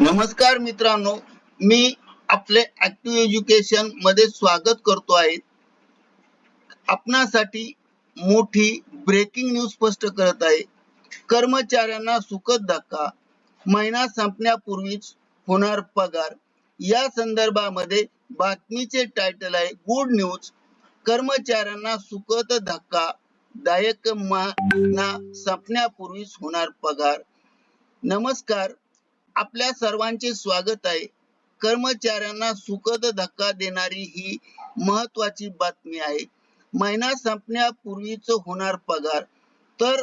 नमस्कार मित्रांनो मी आपले ऍक्टिव्ह एज्युकेशनमध्ये स्वागत करतो आहे. आपणासाठी मोठी ब्रेकिंग न्यूज स्पष्ट करत आहे. कर्मचाऱ्यांना सुखद धक्का महिना संपण्यापूर्वीच होणार पगार. या संदर्भामध्ये बातमीचे टायटल आहे गुड न्यूज कर्मचाऱ्यांना सुखद धक्का दायक महिना संपण्यापूर्वीच होणार पगार. नमस्कार आपल्या सर्वांचे स्वागत आहे. कर्मचाऱ्यांना सुखद धक्का देणारी ही महत्वाची बातमी आहे. महिना संपण्यापूर्वीच होणार पगार. तर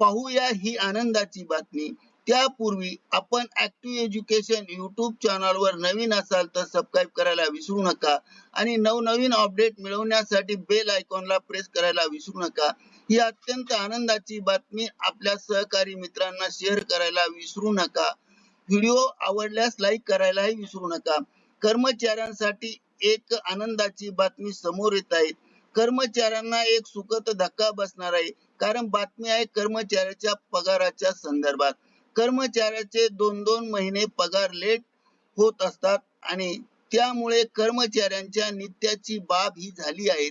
पाहूया ही आनंदाची बातमी. त्यापूर्वी आपण ऍक्टिव्ह एज्युकेशन युट्यूब चॅनलवर नवीन असाल तर सबस्क्राईब करायला विसरू नका आणि नवनवीन अपडेट मिळवण्यासाठी बेल आयकॉनला प्रेस करायला विसरू नका. ही अत्यंत आनंदाची बातमी आपल्या सहकारी मित्रांना शेअर करायला विसरू नका. व्हिडिओ आवडल्यास लाईक करायलाही विसरू नका. कर्मचाऱ्यांसाठी एक आनंदाची बातमी समोर येत आहे. कर्मचाऱ्यांना एक सुखद धक्का बसणार आहे. कारण बातमी आहे कर्मचाऱ्याच्या पगाराच्या संदर्भात. कर्मचाऱ्याचे दोन दोन महिने पगार लेट होत असतात आणि त्यामुळे कर्मचाऱ्यांच्या नित्याची बाब ही झाली आहे.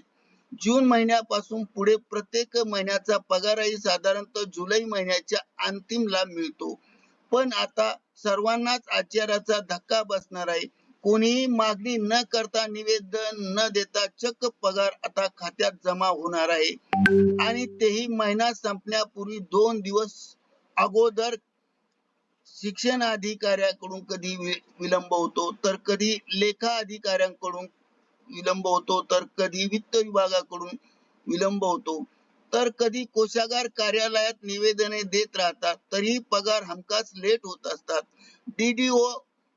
जून महिन्यापासून पुढे प्रत्येक महिन्याचा पगारही साधारणतः जुलै महिन्याच्या अंतिमला मिळतो. पण आता सर्वांनाच आश्चर्याचा धक्का बसणार आहे. कोणीही मागणी न करता निवेदन न देता चक्क पगार आता खात्यात जमा होणार आहे. आणि तेही महिना संपण्यापूर्वी दोन दिवस अगोदर शिक्षण अधिकाऱ्याकडून कधी विलंब होतो तर कधी लेखा अधिकाऱ्यांकडून विलंब होतो तर कधी वित्त विभागाकडून विलंब होतो. तर कधी कोषागार कार्यालयात निवेदने देत राहतात तरी पगार हमखास लेट होत असतात. डीडीओ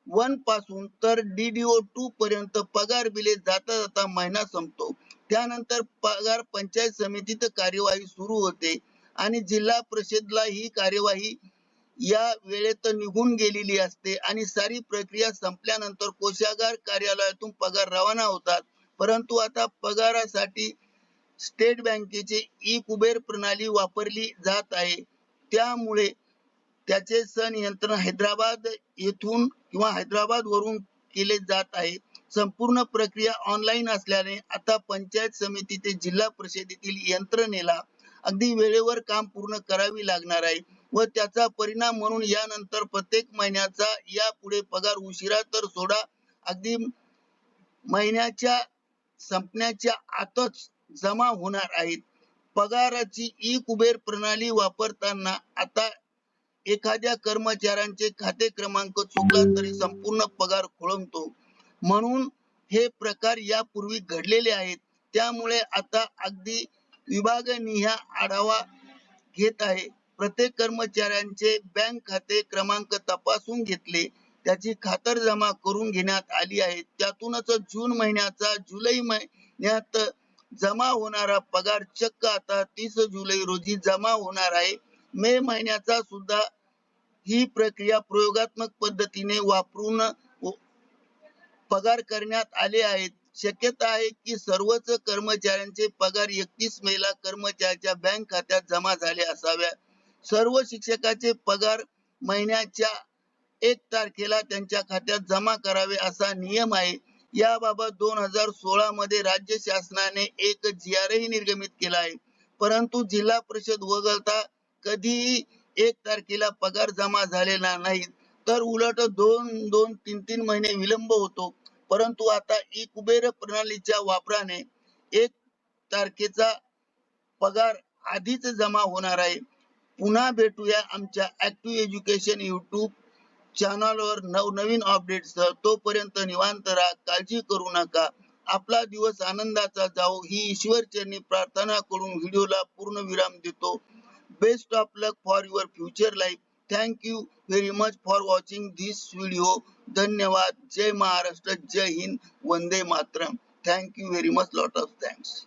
वनपासून तर डीडीओ टू पर्यंत पगार बिले जाता जाता महिना संपतो. त्यानंतर पगार पंचायत समितीत कार्यवाही सुरू होते आणि जिल्हा परिषदला ही कार्यवाही या वेळेत निघून गेलेली असते आणि सारी प्रक्रिया संपल्यानंतर कोषागार कार्यालयातून पगार रवाना होतात. परंतु आता पगारासाठी स्टेट बँकेची ई कुबेर प्रणाली वापरली जात आहे. त्यामुळे त्याचे संनियंत्रण हैदराबाद येथून किंवा हैदराबाद वरून केले जात आहे. संपूर्ण प्रक्रिया ऑनलाईन असल्याने आता पंचायत समिती ते जिल्हा परिषदेतील यंत्रणेला अगदी वेळेवर काम पूर्ण करावी लागणार आहे व त्याचा परिणाम म्हणून यानंतर प्रत्येक महिन्याचा यापुढे पगार उशिरा तर सोडा. अगदी महिन्याच्या संपण्याच्या आतच जमा होणार आहेत. पगाराची ई कुबेर प्रणाली वापरताना आता एखाद्या कर्मचाऱ्यांचे खाते क्रमांक चुकला तरी संपूर्ण पगार खोळंबतो. म्हणून हे प्रकार यापूर्वी घडलेले आहेत. त्यामुळे आता अगदी विभागनिहाय आढावा घेत आहे. प्रत्येक कर्मचाऱ्यांचे बँक खाते क्रमांक तपासून घेतले. त्याची खातर जमा करून घेण्यात आली आहे. त्यातूनच जून महिन्याचा जुलै महिन्यात जमा होणारा पगार चक्क आता तीस जुलै रोजी जमा होणार आहे. मे महिन्याचा सुद्धा ही प्रक्रिया प्रयोगात्मक पद्धतीने वापरून पगार करण्यात आले आहेत. शक्यता आहे की सर्वच कर्मचाऱ्यांचे पगार एकतीस मेला कर्मचाऱ्याच्या बँक खात्यात जमा झाले असाव्या सर्व शिक्षकाचे पगार महिन्याच्या एक तारखेला त्यांच्या खात्यात जमा करावे असा नियम आहे. याबाबत दोन हजार सोळा मध्ये राज्य शासनाने एक जी आर ही निर्गमित केला आहे. परंतु जिल्हा परिषद वगळता कधीही एक तारखेला पगार जमा झालेला नाही. तर उलट दोन दोन तीन तीन महिने विलंब होतो. परंतु आता ई कुबेर प्रणालीच्या वापराने एक तारखेचा पगार आधीच जमा होणार आहे. पुन्हा भेटूया आमच्या ऍक्टिव्ह एज्युकेशन युट्यूब चॅनलवर नवनवीन अपडेट्स तोपर्यंत निवांत राहा काळजी करू नका. आपला दिवस आनंदाचा जाओ ही ईश्वर चरणी प्रार्थना करून व्हिडिओला पूर्ण विराम देतो. Best of luck for your future life thank you very much for watching this video धन्यवाद. जय महाराष्ट्र. जय हिंद. वंदे Mataram. Thank you very much lot of thanks